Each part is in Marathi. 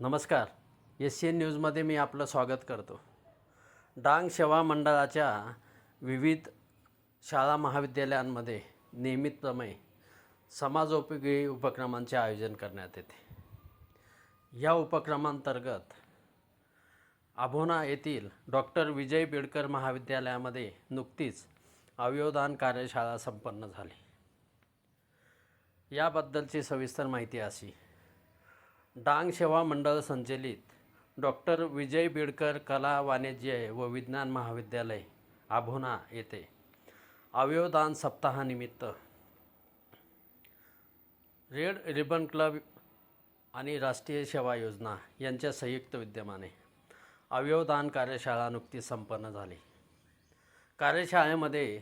नमस्कार. एस सी एन न्यूजमध्ये मी आपलं स्वागत करतो. डांग सेवा मंडळाच्या विविध शाळा महाविद्यालयांमध्ये नियमितप्रमाणे समाजोपयोगी उपक्रमांचे आयोजन करण्यात येते. या उपक्रमांतर्गत आभोना येथील डॉक्टर विजय बेडकर महाविद्यालयामध्ये नुकतीच अवयवदान कार्यशाळा संपन्न झाली. याबद्दलची सविस्तर माहिती अशी. डांग सेवा मंडळ संचलित. डॉक्टर विजय बिडकर कला वाणिज्य व विज्ञान महाविद्यालय आभोना येथे. अवयवदान सप्ताहानिमित्त. रेड रिबन क्लब आणि राष्ट्रीय सेवा योजना यांच्या संयुक्त विद्यमाने अवयवदान कार्यशाळा नुकतीच संपन्न झाली. कार्यशाळेमध्ये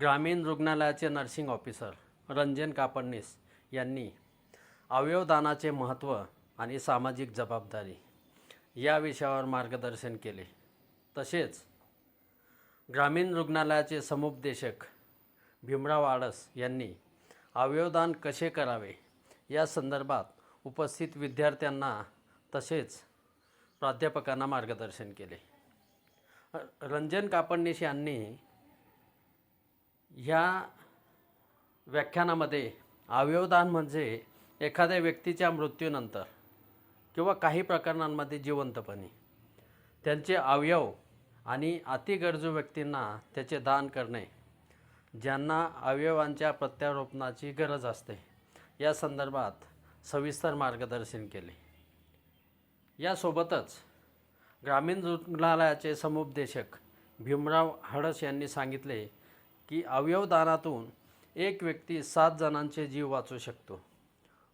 ग्रामीण रुग्णालयाचे नर्सिंग ऑफिसर रंजन कापडणीस यांनी अवयवदानाचे महत्त्व आणि सामाजिक जबाबदारी या विषयावर मार्गदर्शन केले. तसेच ग्रामीण रुग्णालयाचे समुपदेशक भीमराव आडस यांनी अवयवदान कसे करावे या संदर्भात उपस्थित विद्यार्थ्यांना तसेच प्राध्यापकांना मार्गदर्शन केले. रंजन कापडणीस यांनी ह्या व्याख्यानामध्ये अवयवदान म्हणजे एखाद्या व्यक्तीच्या मृत्यूनंतर किंवा काही प्रकरणांमध्ये जिवंतपणी त्यांचे अवयव आणि अतिगरजू व्यक्तींना त्याचे दान करणे ज्यांना अवयवांच्या प्रत्यारोपणाची गरज असते या संदर्भात सविस्तर मार्गदर्शन केले. यासोबतच ग्रामीण रुग्णालयाचे समुपदेशक भीमराव हडस यांनी सांगितले की अवयवदानातून एक व्यक्ती सात जणांचे जीव वाचू शकतो.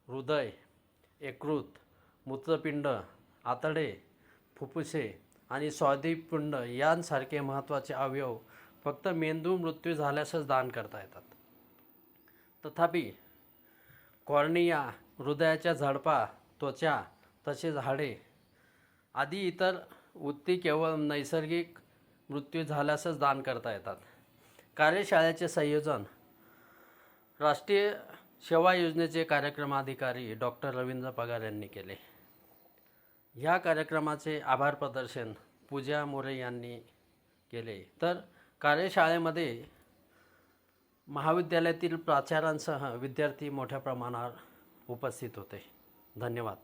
हृदय यकृत मूत्रपिंड आतडे फुफ्फुसे आणि स्वादिपिंड यांसारखे महत्त्वाचे अवयव फक्त मेंदू मृत्यू झाल्यासच दान करता येतात. तथापि कॉर्निया हृदयाच्या झडपा त्वचा तसेच हाडे आदी इतर उत्ती केवळ नैसर्गिक मृत्यू झाल्यासच दान करता येतात. कार्यशाळेचे संयोजन राष्ट्रीय सेवा योजनेचे कार्यक्रमाधिकारी डॉक्टर रवींद्र पगार यांनी केले. ह्या कार्यक्रमाचे आभार प्रदर्शन पूजा मोरे यांनी केले. तर कार्यशाळेमध्ये महाविद्यालयातील प्राचार्यांसह विद्यार्थी मोठ्या प्रमाणावर उपस्थित होते. धन्यवाद.